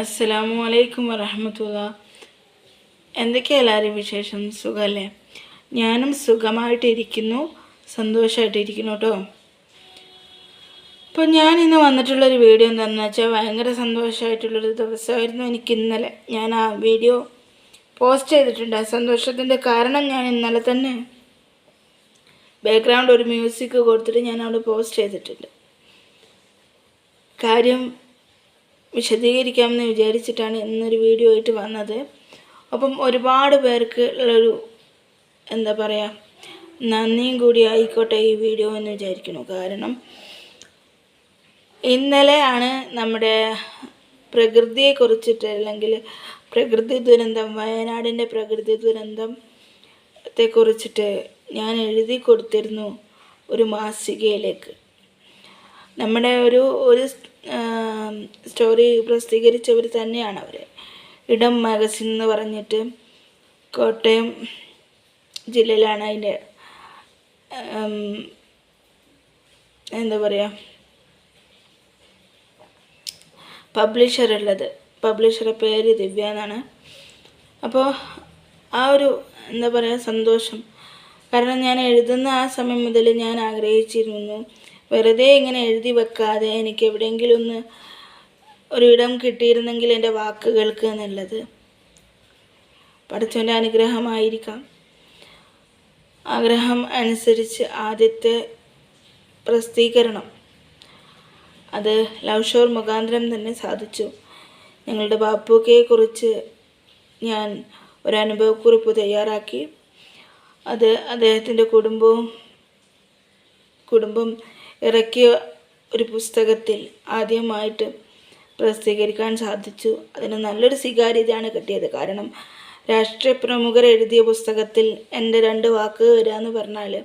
അസ്സലാമു അലൈക്കും വറഹമത്തുള്ള. എന്തൊക്കെയാണ് എല്ലാവരും വിശേഷം? സുഖമല്ലേ ഞാനും സുഖമായിട്ടിരിക്കുന്നു. സന്തോഷമായിട്ടിരിക്കുന്നു കേട്ടോ. അപ്പോൾ ഞാൻ ഇന്ന് വന്നിട്ടുള്ളൊരു വീഡിയോ എന്താണെന്ന് വെച്ചാൽ ഭയങ്കര സന്തോഷമായിട്ടുള്ളൊരു ദിവസമായിരുന്നു എനിക്ക് ഇന്നലെ. ഞാൻ ആ വീഡിയോ പോസ്റ്റ് ചെയ്തിട്ടുണ്ട്. ആ സന്തോഷത്തിന്റെ കാരണം ഞാൻ ഇന്നലെ തന്നെ ബാക്ക്ഗ്രൗണ്ട് ഒരു മ്യൂസിക് കൊടുത്തിട്ട് ഞാൻ അവിടെ പോസ്റ്റ് ചെയ്തിട്ടുണ്ട്. കാര്യം വിശദീകരിക്കാമെന്ന് വിചാരിച്ചിട്ടാണ് ഇന്നൊരു വീഡിയോ ആയിട്ട് വന്നത്. അപ്പം ഒരുപാട് പേർക്ക് ഉള്ളൊരു എന്താ പറയുക നന്ദിയും കൂടി ആയിക്കോട്ടെ ഈ വീഡിയോ എന്ന് വിചാരിക്കുന്നു. കാരണം ഇന്നലെയാണ് നമ്മുടെ പ്രകൃതിയെ കുറിച്ചിട്ട് അല്ലെങ്കിൽ പ്രകൃതി ദുരന്തം വയനാടിന്റെ പ്രകൃതി ദുരന്തത്തെ കുറിച്ചിട്ട് ഞാൻ എഴുതി കൊടുത്തിരുന്നു ഒരു മാസികയിലേക്ക്. നമ്മുടെ ഒരു ഒരു സ്റ്റോറി പ്രസിദ്ധീകരിച്ചവർ തന്നെയാണ് അവർ ഇടം മാഗസിൻ എന്ന് പറഞ്ഞിട്ട് കോട്ടയം ജില്ലയിലാണ് അതിന്റെ എന്താ പറയുക പബ്ലിഷർ ഉള്ളത്. പബ്ലിഷറുടെ പേര് ദിവ്യ എന്നാണ്. അപ്പോൾ ആ ഒരു എന്താ പറയുക സന്തോഷം. കാരണം ഞാൻ എഴുതുന്ന ആ സമയം മുതൽ ഞാൻ ആഗ്രഹിച്ചിരുന്നു വെറുതെ ഇങ്ങനെ എഴുതി വെക്കാതെ എനിക്ക് എവിടെയെങ്കിലും ഒന്ന് ഒരിടം കിട്ടിയിരുന്നെങ്കിൽ എന്റെ വാക്കുകൾക്ക് എന്നുള്ളത്. പഠിച്ചവന്റെ അനുഗ്രഹമായിരിക്കാം. ആഗ്രഹം അനുസരിച്ച് ആദ്യത്തെ പ്രസിദ്ധീകരണം. അത് ലവ് ഷോർ മുഖാന്തരം തന്നെ സാധിച്ചു. ഞങ്ങളുടെ ബാപ്പുക്കയെക്കുറിച്ച് ഞാൻ ഒരു അനുഭവക്കുറിപ്പ് തയ്യാറാക്കി. അത് അദ്ദേഹത്തിന്റെ കുടുംബവും കുടുംബം ഇറക്കിയ ഒരു പുസ്തകത്തിൽ ആദ്യമായിട്ട് പ്രസിദ്ധീകരിക്കാൻ സാധിച്ചു. അതിന് നല്ലൊരു സ്വീകാര്യതയാണ് കിട്ടിയത്. കാരണം രാഷ്ട്രീയ പ്രമുഖർ എഴുതിയ പുസ്തകത്തിൽ എന്റെ രണ്ട് വാക്ക് വരിക എന്ന് പറഞ്ഞാൽ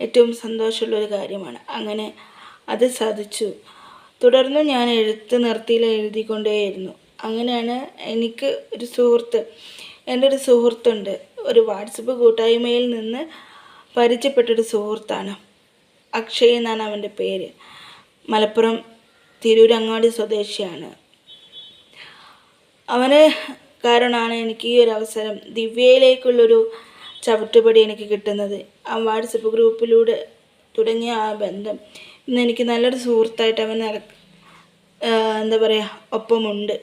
ഏറ്റവും സന്തോഷമുള്ളൊരു കാര്യമാണ്. അങ്ങനെ അത് സാധിച്ചു. തുടർന്ന് ഞാൻ എഴുത്ത് നിർത്തിയിൽ എഴുതിക്കൊണ്ടേയിരുന്നു. അങ്ങനെയാണ് എനിക്ക് ഒരു സുഹൃത്ത് എന്റെ ഒരു സുഹൃത്തുണ്ട്. ഒരു വാട്സപ്പ് കൂട്ടായ്മയിൽ നിന്ന് പരിചയപ്പെട്ടൊരു സുഹൃത്താണ്. അക്ഷയ് എന്നാണ് അവന്റെ പേര്. മലപ്പുറം തിരൂരങ്ങാടി സ്വദേശിയാണ്. അവന് കാരണമാണ് എനിക്ക് ഈ ഒരു അവസരം ദിവ്യയിലേക്കുള്ളൊരു ചവിട്ടുപടി എനിക്ക് കിട്ടുന്നത്. ആ വാട്സപ്പ് ഗ്രൂപ്പിലൂടെ തുടങ്ങിയ ആ ബന്ധം ഇന്ന് എനിക്ക് നല്ലൊരു സുഹൃത്തായിട്ട് അവൻ എന്താ പറയുക ഒപ്പമുണ്ട്.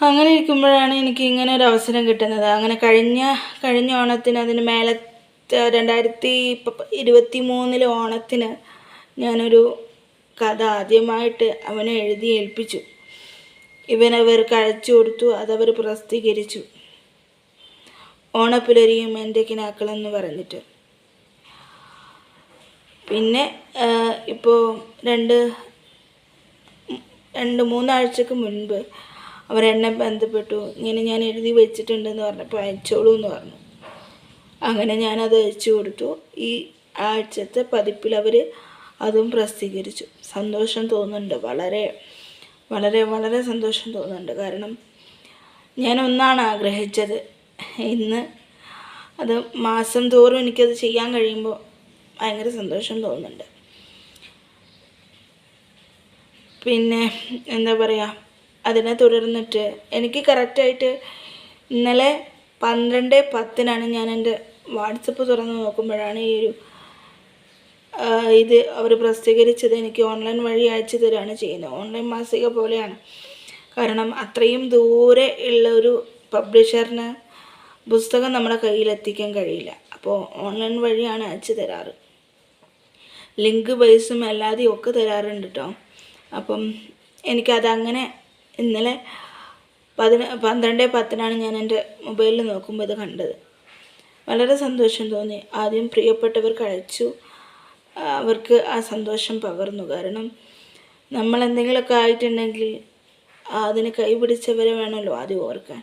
അങ്ങനെ ഇരിക്കുമ്പോഴാണ് എനിക്ക് ഇങ്ങനെ ഒരു അവസരം കിട്ടുന്നത്. അങ്ങനെ കഴിഞ്ഞ കഴിഞ്ഞ ഓണത്തിന് അതിന് മേലെ രണ്ടായിരത്തി ഇരുപത്തി മൂന്നിലെ ഓണത്തിന് ഞാനൊരു കഥ ആദ്യമായിട്ട് അവനെ എഴുതി ഏൽപ്പിച്ചു. ഇവനവർക്ക് കഴിച്ചു കൊടുത്തു അതവർ പ്രസിദ്ധീകരിച്ചു. ഓണപ്പുലരിയും എന്റെ കിനാക്കളെന്ന് പറഞ്ഞിട്ട്. പിന്നെ ഇപ്പോൾ രണ്ട് രണ്ട് മൂന്നാഴ്ചക്ക് മുൻപ് അവരെന്നെ ബന്ധപ്പെട്ടു. ഇങ്ങനെ ഞാൻ എഴുതി വെച്ചിട്ടുണ്ടെന്ന് പറഞ്ഞപ്പോൾ അയച്ചോളൂ എന്ന് പറഞ്ഞു. അങ്ങനെ ഞാനത് അയച്ചു കൊടുത്തു. ഈ ആഴ്ചത്തെ പതിപ്പിൽ അവർ അതും പ്രസിദ്ധീകരിച്ചു. സന്തോഷം തോന്നുന്നുണ്ട്. വളരെ വളരെ വളരെ സന്തോഷം തോന്നുന്നുണ്ട്. കാരണം ഞാൻ ഒന്നാണ് ആഗ്രഹിച്ചത്. ഇന്ന് അത് മാസം തോറും എനിക്കത് ചെയ്യാൻ കഴിയുമ്പോൾ ഭയങ്കര സന്തോഷം തോന്നുന്നുണ്ട്. പിന്നെ എന്താ പറയുക അതിനെ തുടർന്നിട്ട് എനിക്ക് കറക്റ്റായിട്ട് ഇന്നലെ പന്ത്രണ്ട് പത്തിനാണ് ഞാൻ എന്റെ വാട്സപ്പ് തുറന്ന് നോക്കുമ്പോഴാണ് ഈ ഒരു ഇത് അവർ പ്രസിദ്ധീകരിച്ചത് എനിക്ക് ഓൺലൈൻ വഴി അയച്ചു തരികയാണ് ചെയ്യുന്നത്. ഓൺലൈൻ മാസിക പോലെയാണ്. കാരണം അത്രയും ദൂരെ ഉള്ള ഒരു പബ്ലിഷറിന് പുസ്തകം നമ്മുടെ കയ്യിലെത്തിക്കാൻ കഴിയില്ല. അപ്പോൾ ഓൺലൈൻ വഴിയാണ് അയച്ചു തരാറ്. ലിങ്ക് ബേസും അല്ലാതെയും ഒക്കെ തരാറുണ്ട് കേട്ടോ അപ്പം എനിക്കതങ്ങനെ ഇന്നലെ പതിന പന്ത്രണ്ട് പത്തിനാണ് ഞാൻ എന്റെ മൊബൈലിൽ നോക്കുമ്പോൾ ഇത് കണ്ടത്. വളരെ സന്തോഷം തോന്നി. ആദ്യം പ്രിയപ്പെട്ടവർ കഴിച്ചു. അവർക്ക് ആ സന്തോഷം പകർന്നു. കാരണം നമ്മൾ എന്തെങ്കിലുമൊക്കെ ആയിട്ടുണ്ടെങ്കിൽ അതിന് കൈപിടിച്ചവരെ വേണമല്ലോ ആദ്യം ഓർക്കാൻ.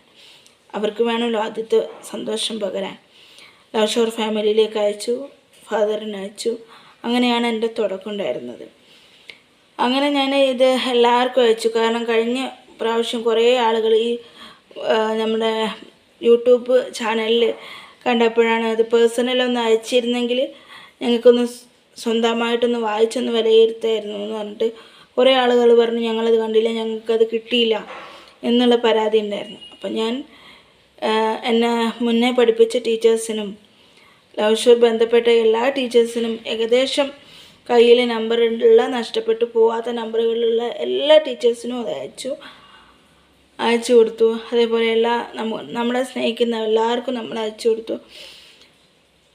അവർക്ക് വേണമല്ലോ ആദ്യത്തെ സന്തോഷം പകരാൻ. ലവ് ഷോർ ഫാമിലിയിലേക്ക് അയച്ചു ഫാദറിന് അയച്ചു. അങ്ങനെയാണ് എന്റെ തുടക്കം ഉണ്ടായിരുന്നത്. അങ്ങനെ ഞാൻ ഇത് എല്ലാവർക്കും അയച്ചു. കാരണം കഴിഞ്ഞ പ്രാവശ്യം കുറേ ആളുകൾ ഈ നമ്മുടെ യൂട്യൂബ് ചാനലിൽ കണ്ടപ്പോഴാണ് അത് പേഴ്സണലൊന്ന് അയച്ചിരുന്നെങ്കിൽ ഞങ്ങൾക്കൊന്ന് സ്വന്തമായിട്ടൊന്ന് വായിച്ചൊന്ന് വിലയിരുത്തായിരുന്നു എന്ന് പറഞ്ഞിട്ട് കുറേ ആളുകൾ പറഞ്ഞു ഞങ്ങളത് കണ്ടില്ല ഞങ്ങൾക്കത് കിട്ടിയില്ല എന്നുള്ള പരാതി ഉണ്ടായിരുന്നു. അപ്പം ഞാൻ എന്നെ മുന്നേ പഠിപ്പിച്ച ടീച്ചേഴ്സിനും ലവ് ബന്ധപ്പെട്ട എല്ലാ ടീച്ചേഴ്സിനും ഏകദേശം കയ്യിൽ നമ്പറുള്ള നഷ്ടപ്പെട്ടു പോവാത്ത നമ്പറുകളുള്ള എല്ലാ ടീച്ചേഴ്സിനും അത് അയച്ചു. അയച്ചു കൊടുത്തു. അതേപോലെ എല്ലാ നമ്മ നമ്മളെ സ്നേഹിക്കുന്ന എല്ലാവർക്കും നമ്മൾ അയച്ചു കൊടുത്തു.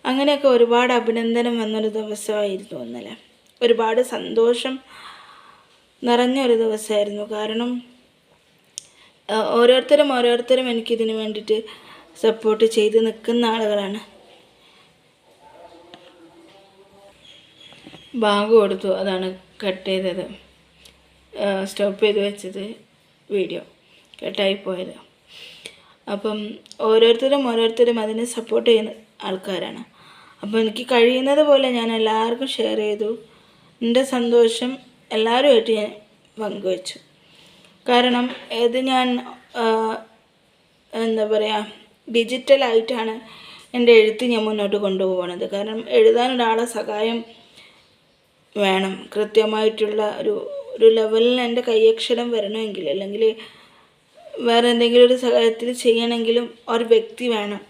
അങ്ങനെയൊക്കെ ഒരുപാട് അഭിനന്ദനം വന്നൊരു ദിവസമായിരുന്നു ഇന്നലെ. ഒരുപാട് സന്തോഷം നിറഞ്ഞൊരു ദിവസമായിരുന്നു. കാരണം ഓരോരുത്തരും ഓരോരുത്തരും എനിക്കിതിനു വേണ്ടിയിട്ട് സപ്പോർട്ട് ചെയ്ത് നിൽക്കുന്ന ആളുകളാണ്. ബാങ്ക് കൊടുത്തു. അതാണ് കട്ട് ചെയ്തത്. സ്റ്റോപ്പ് ചെയ്ത് വെച്ചത് വീഡിയോ. കട്ടായി പോയത് അപ്പം ഓരോരുത്തരും ഓരോരുത്തരും അതിനെ സപ്പോർട്ട് ചെയ്യുന്ന ആൾക്കാരാണ്. അപ്പോൾ എനിക്ക് കഴിയുന്നത് പോലെ ഞാൻ എല്ലാവർക്കും ഷെയർ ചെയ്തു. എന്റെ സന്തോഷം എല്ലാവരുമായിട്ട് ഞാൻ പങ്കുവച്ചു. കാരണം ഇത് ഞാൻ എന്താ പറയുക ഡിജിറ്റലായിട്ടാണ് എന്റെ എഴുത്ത് ഞാൻ മുന്നോട്ട് കൊണ്ടുപോകുന്നത്. കാരണം എഴുതാൻ ഒരാളെ സഹായം വേണം. കൃത്യമായിട്ടുള്ള ഒരു ഒരു ലെവലിൽ എന്റെ കൈയക്ഷരം വരണമെങ്കിൽ അല്ലെങ്കിൽ വേറെ എന്തെങ്കിലും ഒരു സഹായത്തിൽ ചെയ്യണമെങ്കിലും ഒരു വ്യക്തി വേണം.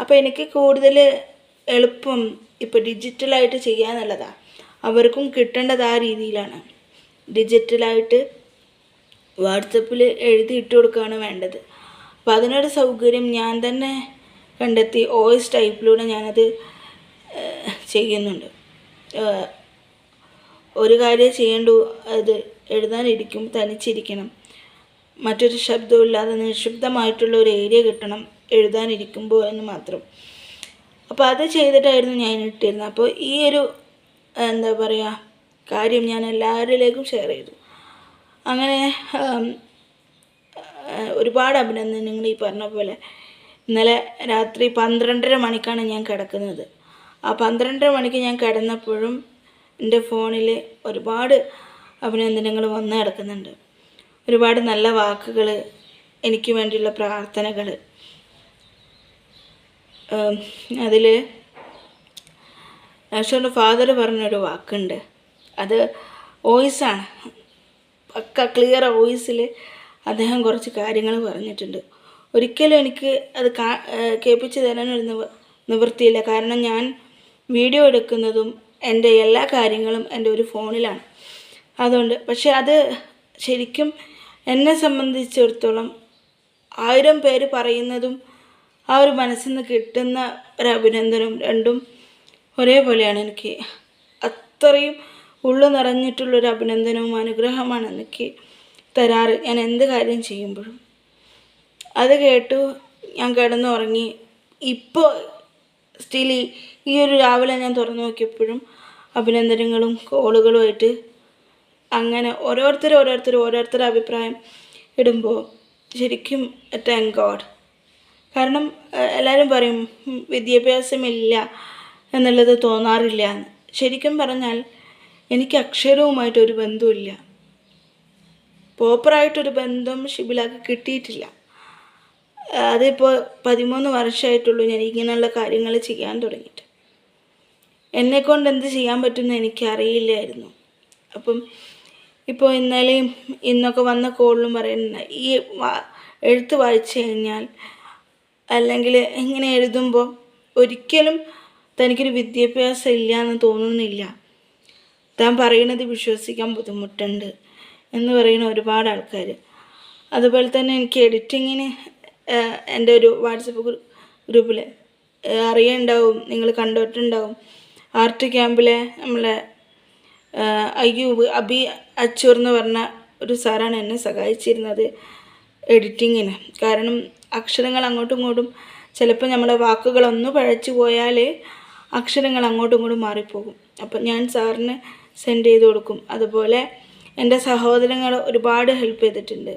അപ്പോൾ എനിക്ക് കൂടുതൽ എളുപ്പം ഇപ്പോൾ ഡിജിറ്റലായിട്ട് ചെയ്യാന്നുള്ളതാണ് അവർക്കും കിട്ടേണ്ടത് ആ രീതിയിലാണ്. ഡിജിറ്റലായിട്ട് വാട്സപ്പിൽ എഴുതി ഇട്ട് കൊടുക്കുകയാണ് വേണ്ടത്. അപ്പം അതിനൊരു സൗകര്യം ഞാൻ തന്നെ കണ്ടെത്തി വോയിസ് ടൈപ്പിലൂടെ ഞാനത് ചെയ്യുന്നുണ്ട്. ഒരു കാര്യം ചെയ്യേണ്ടു. അത് എഴുതാനിരിക്കും തനിച്ചിരിക്കണം. മറ്റൊരു ശബ്ദമില്ലാതെ നിശബ്ദമായിട്ടുള്ള ഒരു ഏരിയ കിട്ടണം എഴുതാനിരിക്കുമ്പോൾ എന്ന് മാത്രം. അപ്പോൾ അത് ചെയ്തിട്ടായിരുന്നു ഞാൻ ഇട്ടിരുന്നത്. അപ്പോൾ ഈ ഒരു എന്താ പറയുക കാര്യം ഞാൻ എല്ലാവരിലേക്കും ഷെയർ ചെയ്തു. അങ്ങനെ ഒരുപാട് അഭിനന്ദനങ്ങൾ ഈ പറഞ്ഞ പോലെ. ഇന്നലെ രാത്രി പന്ത്രണ്ടര മണിക്കാണ് ഞാൻ കിടക്കുന്നത്. ആ പന്ത്രണ്ടര മണിക്ക് ഞാൻ കിടന്നപ്പോഴും എന്റെ ഫോണിൽ ഒരുപാട് അഭിനന്ദനങ്ങൾ വന്ന് കിടക്കുന്നുണ്ട്. ഒരുപാട് നല്ല വാക്കുകൾ എനിക്ക് വേണ്ടിയുള്ള പ്രാർത്ഥനകൾ അതിൽ ആക്ച്വലി ഫാദർ പറഞ്ഞൊരു വാക്കുണ്ട്. അത് വോയിസാണ്. പക്ക ക്ലിയർ വോയിസിൽ അദ്ദേഹം കുറച്ച് കാര്യങ്ങൾ പറഞ്ഞിട്ടുണ്ട്. ഒരിക്കലും എനിക്ക് അത് കാ കേൾപ്പിച്ച് തരാനൊരു നിവ നിവൃത്തിയില്ല. കാരണം ഞാൻ വീഡിയോ എടുക്കുന്നതും എന്റെ എല്ലാ കാര്യങ്ങളും എന്റെ ഒരു ഫോണിലാണ്. അതുകൊണ്ട് പക്ഷേ അത് ശരിക്കും എന്നെ സംബന്ധിച്ചിടത്തോളം ആയിരം പേര് പറയുന്നതും ആ ഒരു മനസ്സിൽ നിന്ന് കിട്ടുന്ന ഒരു അഭിനന്ദനം രണ്ടും ഒരേപോലെയാണ്. എനിക്ക് അത്രയും ഉള്ളു നിറഞ്ഞിട്ടുള്ളൊരു അഭിനന്ദനവും അനുഗ്രഹമാണ് എനിക്ക് തരാറ്. ഞാൻ എന്ത് കാര്യം ചെയ്യുമ്പോഴും. അത് കേട്ടു ഞാൻ കിടന്നുറങ്ങി. ഇപ്പോൾ സ്റ്റിൽ ഈ ഒരു രാവിലെ ഞാൻ തുറന്നു നോക്കിയപ്പോഴും അഭിനന്ദനങ്ങളും കോളുകളുമായിട്ട് അങ്ങനെ ഓരോരുത്തർ ഓരോരുത്തർ ഓരോരുത്തരുടെ അഭിപ്രായം ഇടുമ്പോൾ ശരിക്കും താങ്ക് ഗോഡ് കാരണം എല്ലാവരും പറയും "ഉം, വിദ്യാഭ്യാസമില്ല എന്നുള്ളത് തോന്നാറില്ല എന്ന്. ശരിക്കും പറഞ്ഞാൽ എനിക്ക് അക്ഷരവുമായിട്ടൊരു ബന്ധമില്ല പ്രോപ്പറായിട്ടൊരു ബന്ധം ഷിബിലാക്ക് കിട്ടിയിട്ടില്ല. അതിപ്പോൾ പതിമൂന്ന് വർഷമായിട്ടുള്ളൂ ഞാൻ ഇങ്ങനെയുള്ള കാര്യങ്ങൾ ചെയ്യാൻ തുടങ്ങിയിട്ട്. എന്നെക്കൊണ്ട് എന്ത് ചെയ്യാൻ പറ്റുമെന്ന് എനിക്കറിയില്ലായിരുന്നു. അപ്പം ഇപ്പോൾ ഇന്നലെയും ഇന്നൊക്കെ വന്ന കോളിലും പറയുന്ന ഈ എഴുത്ത് വായിച്ചു കഴിഞ്ഞാൽ അല്ലെങ്കിൽ ഇങ്ങനെ എഴുതുമ്പോൾ ഒരിക്കലും തനിക്കൊരു വിദ്യാഭ്യാസം ഇല്ല എന്ന് തോന്നുന്നില്ല. താൻ പറയുന്നത് വിശ്വസിക്കാൻ ബുദ്ധിമുട്ടുണ്ട് എന്ന് പറയുന്ന ഒരുപാട് ആൾക്കാർ അതുപോലെ തന്നെ എനിക്ക് എഡിറ്റിങ്ങിന് എന്റെ ഒരു വാട്സപ്പ് ഗ്രൂ ഗ്രൂപ്പിൽ അറിയുണ്ടാവും നിങ്ങൾ കണ്ടിട്ടുണ്ടാവും. ആർട്ട് ക്യാമ്പിലെ നമ്മളെ അയ്യൂബ് അബി അച്ചൂർ എന്ന് പറഞ്ഞ ഒരു സാറാണ് എന്നെ സഹായിച്ചിരുന്നത് എഡിറ്റിങ്ങിന് കാരണം അക്ഷരങ്ങൾ അങ്ങോട്ടും ഇങ്ങോട്ടും ചിലപ്പോൾ നമ്മളെ വാക്കുകളൊന്ന് പഴച്ചു പോയാൽ അക്ഷരങ്ങൾ അങ്ങോട്ടും ഇങ്ങോട്ടും മാറിപ്പോകും. അപ്പം ഞാൻ സാറിന് സെൻഡ് ചെയ്ത് കൊടുക്കും. അതുപോലെ എന്റെ സഹോദരങ്ങൾ ഒരുപാട് ഹെൽപ്പ് ചെയ്തിട്ടുണ്ട്.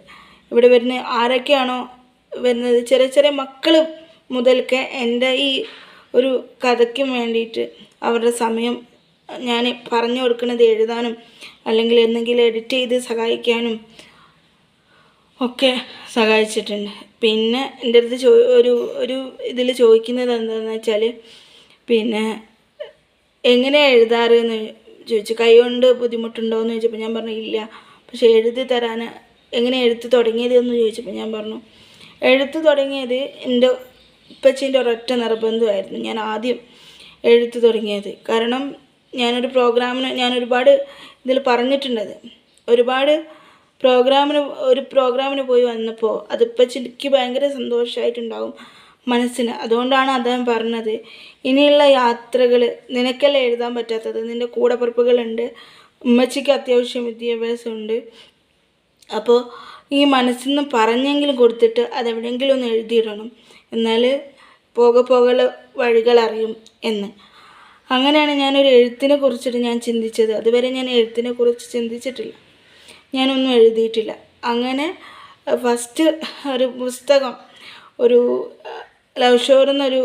ഇവിടെ വരുന്ന ആരൊക്കെയാണോ വരുന്നത്? ചെറിയ ചെറിയ മക്കൾ മുതൽക്ക് എന്റെ ഈ ഒരു കഥയ്ക്കും വേണ്ടിയിട്ട് അവരുടെ സമയം ഞാൻ പറഞ്ഞു കൊടുക്കുന്നത് എഴുതാനും അല്ലെങ്കിൽ എന്തെങ്കിലും എഡിറ്റ് ചെയ്ത് സഹായിക്കാനും ഒക്കെ സഹായിച്ചിട്ടുണ്ട്. പിന്നെ എന്റെ അടുത്ത് ചോ ഒരു ഒരു ഇതിൽ ചോദിക്കുന്നത് എന്താണെന്ന് വെച്ചാൽ പിന്നെ എങ്ങനെ എഴുതാറ് എന്ന് ചോദിച്ചു. കൈ കൊണ്ട് ബുദ്ധിമുട്ടുണ്ടോ എന്ന് ചോദിച്ചപ്പോൾ ഞാൻ പറഞ്ഞു ഇല്ല. പക്ഷേ എഴുതി തരാൻ എങ്ങനെ എഴുത്ത് തുടങ്ങിയത് എന്ന് ചോദിച്ചപ്പോൾ ഞാൻ പറഞ്ഞു എഴുത്ത് തുടങ്ങിയത് എന്റെ ഉപ്പച്ചീന്റെ ഒരൊറ്റ നിർബന്ധമായിരുന്നു. ഞാൻ ആദ്യം എഴുത്ത് തുടങ്ങിയത്. കാരണം ഞാനൊരു പ്രോഗ്രാമിന് ഞാൻ ഒരുപാട് ഇതിൽ പറഞ്ഞിട്ടുണ്ടത്. ഒരുപാട് പ്രോഗ്രാമിന് ഒരു പ്രോഗ്രാമിന് പോയി വന്നപ്പോൾ അതിപ്പോൾ ചിലക്ക് ഭയങ്കര സന്തോഷമായിട്ടുണ്ടാവും മനസ്സിന്. അതുകൊണ്ടാണ് അദ്ദേഹം പറഞ്ഞത് ഇനിയുള്ള യാത്രകൾ നിനക്കല്ല എഴുതാൻ പറ്റാത്തത്? നിന്റെ കൂടപ്പുറപ്പുകളുണ്ട്. ഉമ്മച്ചിക്ക് അത്യാവശ്യം വിദ്യാഭ്യാസമുണ്ട്. അപ്പോൾ ഈ മനസ്സിൽ നിന്ന് പറഞ്ഞെങ്കിലും കൊടുത്തിട്ട് അതെവിടെയെങ്കിലും ഒന്ന് എഴുതിയിടണം. എന്നാൽ പോകെ പോകെ വഴികൾ അറിയും എന്ന്. അങ്ങനെയാണ് ഞാനൊരു എഴുത്തിനെ കുറിച്ചിട്ട് ഞാൻ ചിന്തിച്ചത്. അതുവരെ ഞാൻ എഴുത്തിനെ കുറിച്ച് ചിന്തിച്ചിട്ടില്ല. ഞാനൊന്നും എഴുതിയിട്ടില്ല. അങ്ങനെ ഫസ്റ്റ് ഒരു പുസ്തകം ഒരു ലവ് ഷോർ എന്നൊരു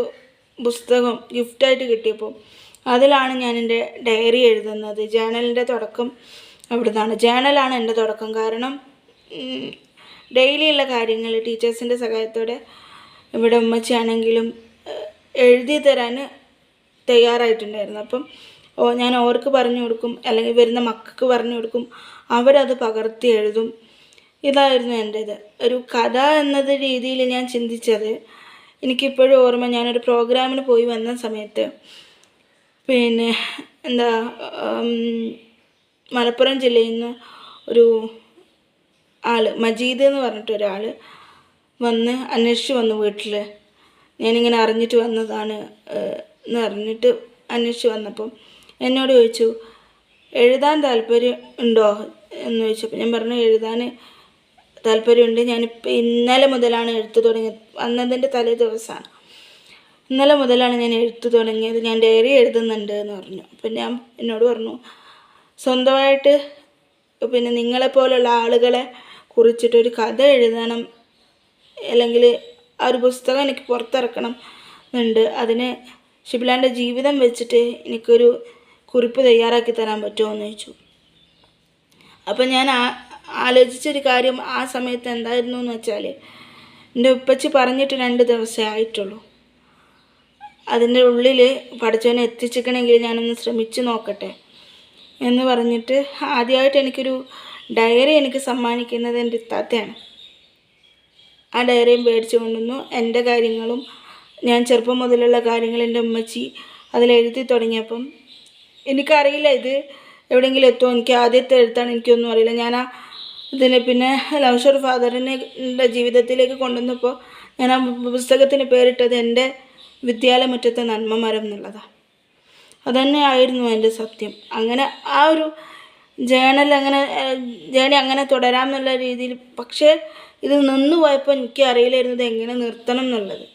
പുസ്തകം ഗിഫ്റ്റായിട്ട് കിട്ടിയപ്പോൾ അതിലാണ് ഞാൻ എന്റെ ഡയറി എഴുതുന്നത്. ജേണലിന്റെ തുടക്കം അവിടുന്നാണ്. ജേണലാണ് എന്റെ തുടക്കം. കാരണം ഡെയിലിയുള്ള കാര്യങ്ങൾ ടീച്ചേഴ്സിന്റെ സഹായത്തോടെ ഇവിടെ ഉമ്മച്ചിയാണെങ്കിലും ഏഹ്, എഴുതി തരാൻ തയ്യാറായിട്ടുണ്ടായിരുന്നു. അപ്പം ഞാൻ ഓർക്ക് പറഞ്ഞു കൊടുക്കും അല്ലെങ്കിൽ വരുന്ന മക്കൾക്ക് പറഞ്ഞു കൊടുക്കും അവരത് പകർത്തി എഴുതും. ഇതായിരുന്നു എന്റെ ഇത് ഒരു കഥ എന്നത് രീതിയിൽ ഞാൻ ചിന്തിച്ചത്. എനിക്കിപ്പോഴും ഓർമ്മ ഞാനൊരു പ്രോഗ്രാമിന് പോയി വന്ന സമയത്ത് പിന്നെ എന്താ മലപ്പുറം ജില്ലയിൽ നിന്ന് ഒരു ആൾ മജീദ് എന്ന് പറഞ്ഞിട്ട് ഒരാൾ വന്ന് അന്വേഷിച്ച് വന്നു വീട്ടിൽ ഞാനിങ്ങനെ അറിഞ്ഞിട്ട് വന്നതാണ് എന്ന് പറഞ്ഞിട്ട് അന്വേഷിച്ച് വന്നപ്പം എന്നോട് ചോദിച്ചു എഴുതാൻ താല്പര്യം ഉണ്ടോ? എന്ന് ചോദിച്ചപ്പോൾ ഞാൻ പറഞ്ഞു എഴുതാൻ താല്പര്യമുണ്ട്. ഞാനിപ്പോൾ ഇന്നലെ മുതലാണ് എഴുത്ത് തുടങ്ങിയത്. വന്നതിന്റെ തലേ ദിവസമാണ്. ഇന്നലെ മുതലാണ് ഞാൻ എഴുത്ത് തുടങ്ങിയത്. ഞാൻ ഡയറി എഴുതുന്നുണ്ട് എന്ന് പറഞ്ഞു. അപ്പം ഞാൻ എന്നോട് പറഞ്ഞു സ്വന്തമായിട്ട് പിന്നെ നിങ്ങളെപ്പോലുള്ള ആളുകളെ കുറിച്ചിട്ടൊരു കഥ എഴുതണം. അല്ലെങ്കിൽ ആ ഒരു പുസ്തകം എനിക്ക് പുറത്തിറക്കണം എന്നുണ്ട്. അതിന് ഷിബിലാന്റെ ജീവിതം വെച്ചിട്ട് എനിക്കൊരു കുറിപ്പ് തയ്യാറാക്കി തരാൻ പറ്റുമോ എന്ന് ചോദിച്ചു. അപ്പം ഞാൻ ആലോചിച്ചൊരു കാര്യം ആ സമയത്ത് എന്തായിരുന്നു എന്ന് വെച്ചാൽ എന്റെ ഉപ്പച്ചി പറഞ്ഞിട്ട് രണ്ട് ദിവസമേ ആയിട്ടുള്ളൂ. അതിന്റെ ഉള്ളിൽ പഠിച്ചവനെ എത്തിച്ചിക്കണമെങ്കിൽ ഞാനൊന്ന് ശ്രമിച്ചു നോക്കട്ടെ എന്ന് പറഞ്ഞിട്ട് ആദ്യമായിട്ട് എനിക്കൊരു ഡയറി എനിക്ക് സമ്മാനിക്കുന്നത് എന്റെ ഇത്താത്തയാണ്. ആ ഡയറിയും മേടിച്ചു കൊണ്ടുവന്നു എന്റെ കാര്യങ്ങളും ഞാൻ ചെറുപ്പം മുതലുള്ള കാര്യങ്ങൾ എന്റെ ഉമ്മച്ചി അതിൽ എഴുതി തുടങ്ങിയപ്പം എനിക്കറിയില്ല ഇത് എവിടെയെങ്കിലും എത്തുമോ? എനിക്ക് ആദ്യത്തെ എഴുത്താണ് എനിക്കൊന്നും അറിയില്ല. ഞാൻ ആ ഇതിന് പിന്നെ ലവ്ഷർ ഫാദറിനെ ജീവിതത്തിലേക്ക് കൊണ്ടുവന്നപ്പോൾ ഞാൻ ആ പുസ്തകത്തിന് പേരിട്ടത് എന്റെ വിദ്യാലയമുറ്റത്തെ നന്മമരം എന്നുള്ളതാണ് അതുതന്നെ ആയിരുന്നു എന്റെ സത്യം. അങ്ങനെ ആ ഒരു ജേണൽ അങ്ങനെ ജേണി അങ്ങനെ തുടരാമെന്നുള്ള രീതിയിൽ പക്ഷേ ഇത് നിന്നു പോയപ്പോൾ എനിക്ക് അറിയില്ലായിരുന്നത് എങ്ങനെ നിർത്തണം എന്നുള്ളത്.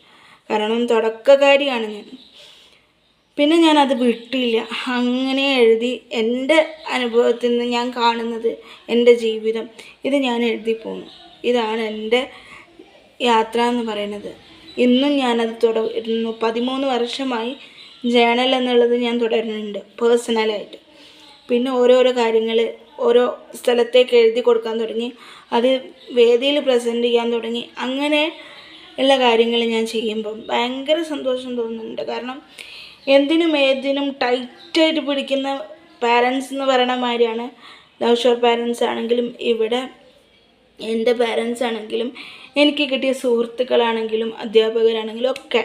കാരണം തുടക്കക്കാരിയാണ് ഞാൻ. പിന്നെ ഞാൻ അത് വിട്ടില്ല. അങ്ങനെ എഴുതി എന്റെ അനുഭവത്തിൽ നിന്ന് ഞാൻ കാണുന്നത് എന്റെ ജീവിതം. ഇത് ഞാൻ എഴുതി പോന്നു. ഇതാണ് എന്റെ യാത്ര എന്ന് പറയുന്നത്. ഇന്നും ഞാനത് തുടരുന്നു. പതിമൂന്ന് വർഷമായി ജേണൽ എന്നുള്ളത് ഞാൻ തുടരുന്നുണ്ട് പേഴ്സണലായിട്ട്. പിന്നെ ഓരോരോ കാര്യങ്ങൾ ഓരോ സ്ഥലത്തേക്ക് എഴുതി കൊടുക്കാൻ തുടങ്ങി. അത് വേദിയിൽ പ്രസന്റ് ചെയ്യാൻ തുടങ്ങി. അങ്ങനെ ഉള്ള കാര്യങ്ങൾ ഞാൻ ചെയ്യുമ്പം ഭയങ്കര സന്തോഷം തോന്നുന്നുണ്ട്. കാരണം എന്തിനും ഏതിനും ടൈറ്റായിട്ട് പിടിക്കുന്ന പാരൻസ് എന്ന് പറയണ മാതിരിയാണ്. ലവ് പാരൻസ് ആണെങ്കിലും ഇവിടെ എന്റെ പാരൻസ് ആണെങ്കിലും എനിക്ക് കിട്ടിയ സുഹൃത്തുക്കളാണെങ്കിലും അധ്യാപകരാണെങ്കിലും ഒക്കെ.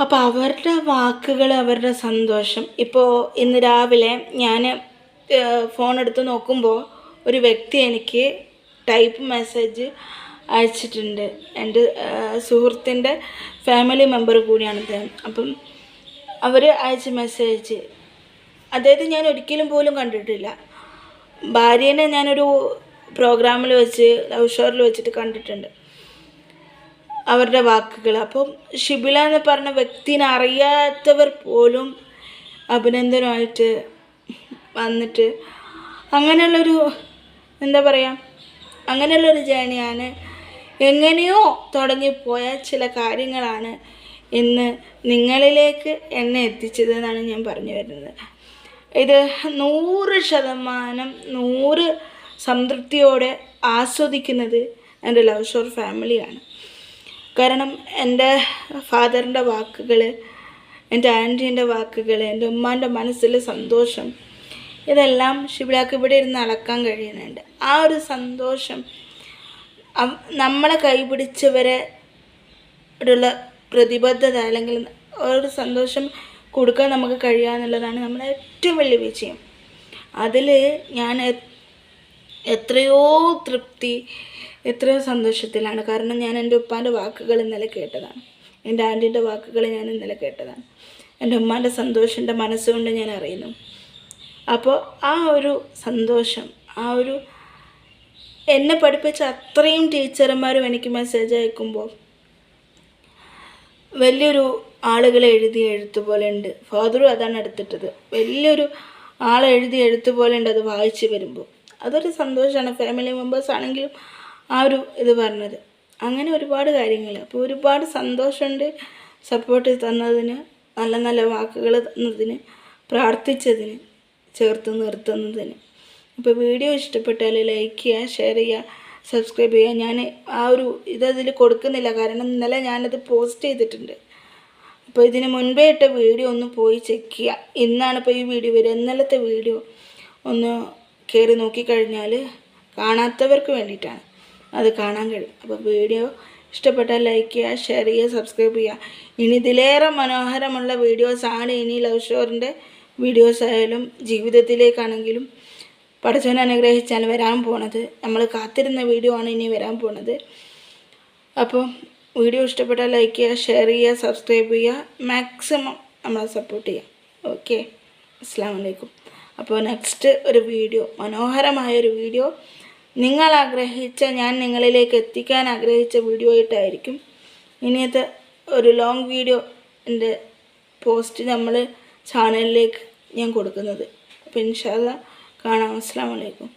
അപ്പോൾ അവരുടെ വാക്കുകൾ അവരുടെ സന്തോഷം. ഇപ്പോൾ ഇന്ന് രാവിലെ ഞാൻ ഫോൺ എടുത്ത് നോക്കുമ്പോൾ ഒരു വ്യക്തി എനിക്ക് ടൈപ്പ് മെസ്സേജ് അയച്ചിട്ടുണ്ട്. എന്റെ സുഹൃത്തിന്റെ ഫാമിലി മെമ്പർ കൂടിയാണ് അദ്ദേഹം അപ്പം അവർ അയച്ച മെസ്സേജ് അദ്ദേഹത്തെ ഞാൻ ഒരിക്കലും പോലും കണ്ടിട്ടില്ല. ഭാര്യേനെ ഞാനൊരു പ്രോഗ്രാമിൽ വെച്ച് ലവ് ഷോറിൽ വെച്ചിട്ട് കണ്ടിട്ടുണ്ട്. അവരുടെ വാക്കുകൾ അപ്പം ഷിബില എന്ന് പറഞ്ഞ വ്യക്തിനെ അറിയാത്തവർ പോലും അഭിനന്ദനമായിട്ട് വന്നിട്ട് അങ്ങനെയുള്ളൊരു എന്താ പറയുക അങ്ങനെയുള്ളൊരു ജേണിയാണ് എങ്ങനെയോ തുടങ്ങിപ്പോയ ചില കാര്യങ്ങളാണ് ഇന്ന് നിങ്ങളിലേക്ക് എന്നെ എത്തിച്ചത് എന്നാണ് ഞാൻ പറഞ്ഞു വരുന്നത്. ഇത് നൂറ് ശതമാനം നൂറ് സംതൃപ്തിയോടെ ആസ്വദിക്കുന്നത് എന്റെ ലവ് ഷോർ ഫാമിലിയാണ്. കാരണം എന്റെ ഫാദറിന്റെ വാക്കുകൾ എന്റെ ആന്റീന്റെ വാക്കുകൾ എന്റെ ഉമ്മാന്റെ മനസ്സിലെ സന്തോഷം ഇതെല്ലാം ഷിബിലാക്ക് ഇവിടെ ഇരുന്ന് അളക്കാൻ കഴിയുന്നുണ്ട്. ആ ഒരു സന്തോഷം നമ്മളെ കൈപിടിച്ചവരെ ഉള്ള പ്രതിബദ്ധത അല്ലെങ്കിൽ ഒരു സന്തോഷം കൊടുക്കാൻ നമുക്ക് കഴിയുക എന്നുള്ളതാണ് നമ്മുടെ ഏറ്റവും വലിയ വിജയം. അതിൽ ഞാൻ എത്രയോ തൃപ്തി എത്രയോ സന്തോഷത്തിലാണ്. കാരണം ഞാൻ എന്റെ ഉപ്പാന്റെ വാക്കുകൾ ഇന്നലെ കേട്ടതാണ്. എന്റെ ആന്റീന്റെ വാക്കുകൾ ഞാൻ ഇന്നലെ കേട്ടതാണ്. എന്റെ ഉമ്മാന്റെ സന്തോഷം എന്റെ മനസ്സുകൊണ്ട് ഞാൻ അറിയുന്നു. അപ്പോൾ ആ ഒരു സന്തോഷം ആ ഒരു എന്നെ പഠിപ്പിച്ച അത്രയും ടീച്ചർമാരും എനിക്ക് മെസ്സേജ് അയക്കുമ്പോൾ വലിയൊരു ആളുകൾ എഴുതിയ എഴുത്ത് പോലെ ഉണ്ട്. ഫാദറും അതാണ് എടുത്തിട്ടത്. വലിയൊരു ആളെ എഴുതിയ എഴുത്ത് പോലെ ഉണ്ട് അത് വായിച്ചു വരുമ്പോൾ. അതൊരു സന്തോഷമാണ് ഫാമിലി മെമ്പേഴ്സ് ആണെങ്കിലും ആ ഒരു ഇത് പറഞ്ഞത്. അങ്ങനെ ഒരുപാട് കാര്യങ്ങൾ. അപ്പോൾ ഒരുപാട് സന്തോഷമുണ്ട് സപ്പോർട്ട് തന്നതിന് നല്ല നല്ല വാക്കുകൾ തന്നതിന് പ്രാർത്ഥിച്ചതിന് ചേർത്ത് നിർത്തുന്നതിന്. ഇപ്പോൾ വീഡിയോ ഇഷ്ടപ്പെട്ടാൽ ലൈക്ക് ചെയ്യുക ഷെയർ ചെയ്യുക സബ്സ്ക്രൈബ് ചെയ്യുക. ഞാൻ ആ ഒരു ഇതതിൽ കൊടുക്കുന്നില്ല. കാരണം ഇന്നലെ ഞാനത് പോസ്റ്റ് ചെയ്തിട്ടുണ്ട്. അപ്പോൾ ഇതിന് മുൻപേ ഇട്ട വീഡിയോ ഒന്ന് പോയി ചെക്ക് ചെയ്യുക. ഇന്നാണ് ഇപ്പോൾ ഈ വീഡിയോ വരിക. ഇന്നലത്തെ വീഡിയോ ഒന്ന് കയറി നോക്കിക്കഴിഞ്ഞാൽ കാണാത്തവർക്ക് വേണ്ടിയിട്ടാണ്. അത് കാണാൻ കഴിയും. അപ്പോൾ വീഡിയോ ഇഷ്ടപ്പെട്ടാൽ ലൈക്ക് ചെയ്യുക ഷെയർ ചെയ്യുക സബ്സ്ക്രൈബ് ചെയ്യുക. ഇനി ഇതിലേറെ മനോഹരമുള്ള വീഡിയോസാണ് ഇനി ലവ് ഷോറിന്റെ വീഡിയോസ് ആയാലും ജീവിതത്തിലേക്കാണെങ്കിലും പഠിച്ചവൻ അനുഗ്രഹിച്ചാണ് വരാൻ പോണത്. നമ്മൾ കാത്തിരുന്ന വീഡിയോ ആണ് ഇനി വരാൻ പോണത്. അപ്പോൾ വീഡിയോ ഇഷ്ടപ്പെട്ടാൽ ലൈക്ക് ചെയ്യുക ഷെയർ ചെയ്യുക സബ്സ്ക്രൈബ് ചെയ്യുക. മാക്സിമം നമ്മളെ സപ്പോർട്ട് ചെയ്യുക. ഓക്കെ അസ്സാം വലൈക്കും അപ്പോൾ നെക്സ്റ്റ് ഒരു വീഡിയോ മനോഹരമായ ഒരു വീഡിയോ നിങ്ങൾ ആഗ്രഹിച്ച ഞാൻ നിങ്ങളിലേക്ക് എത്തിക്കാൻ ആഗ്രഹിച്ച വീഡിയോ ആയിട്ടായിരിക്കും. ഇനിയത്തെ ഒരു ലോങ് വീഡിയോ എന്റെ പോസ്റ്റ് നമ്മൾ ചാനലിലേക്ക് ഞാൻ കൊടുക്കുന്നത്. അപ്പോൾ ഇൻഷാല്ല കാണാം. അസ്സാം വലൈക്കും